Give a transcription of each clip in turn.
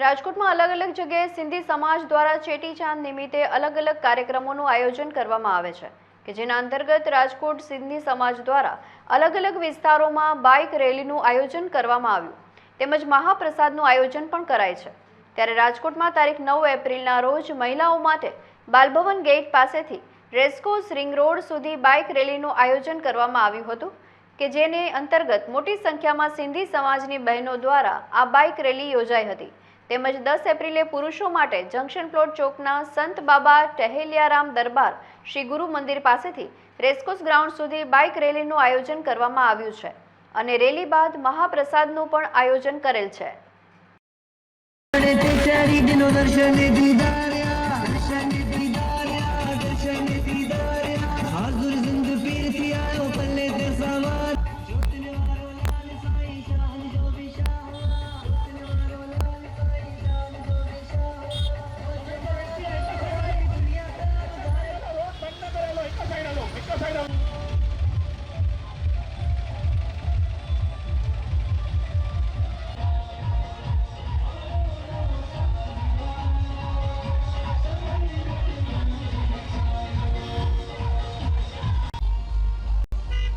રાજકોટમાં અલગ અલગ જગ્યાએ સિંધી સમાજ દ્વારા ચેટીચાંદ નિમિત્તે અલગ અલગ કાર્યક્રમોનું આયોજન કરવામાં આવે છે, કે જેના અંતર્ગત રાજકોટ સિંધી સમાજ દ્વારા અલગ અલગ વિસ્તારોમાં બાઇક રેલીનું આયોજન કરવામાં આવ્યું. તેમજ મહાપ્રસાદનું આયોજન પણ કરાય છે. ત્યારે રાજકોટમાં તારીખ નવ એપ્રિલના રોજ મહિલાઓ માટે બાલભવન ગેટ પાસેથી રેસ્કોસ રિંગ રોડ સુધી બાઇક રેલીનું આયોજન કરવામાં આવ્યું હતું, કે જેને અંતર્ગત મોટી સંખ્યામાં સિંધી સમાજની બહેનો દ્વારા આ બાઇક રેલી યોજાઈ હતી. તેમજ દસ એપ્રિલે પુરુષો માટે જંકશન પ્લોટ ચોકના સંત બાબા ટહેલિયારામ દરબાર શ્રી ગુરુ મંદિર પાસેથી રેસ્કોસ ગ્રાઉન્ડ સુધી બાઇક રેલીનું આયોજન કરવામાં આવ્યું છે અને રેલી બાદ મહાપ્રસાદનું પણ આયોજન કરેલ છે.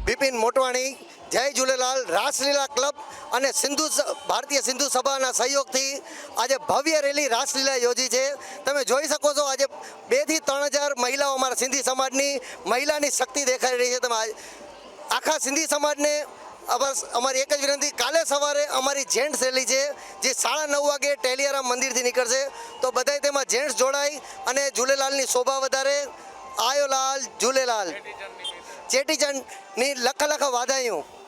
બિપિન મોટવાણી, જય ઝૂલેલાલ, રાસલીલા ક્લબ અને સિંધુ ભારતીય સિંધુ સભાના સહયોગથી આજે ભવ્ય રેલી રાસલીલા યોજી છે. તમે જોઈ શકો છો, આજે બેથી ત્રણ હજાર મહિલાઓ અમારા સિંધી સમાજની મહિલાની શક્તિ દેખાઈ રહી છે. તમે આખા સિંધી સમાજને અમારી એક જ વિનંતી, કાલે સવારે અમારી જેન્ટ્સ રેલી છે, જે સાડા નવ વાગે ટેલિયારામ મંદિરથી નીકળશે. તો બધાય તેમાં જેન્ટ્સ જોડાય અને ઝૂલેલાલની શોભા વધારે. આયો લાલ, ઝૂલેલાલ. ચેટીચંડની લખ લખ વાધાયું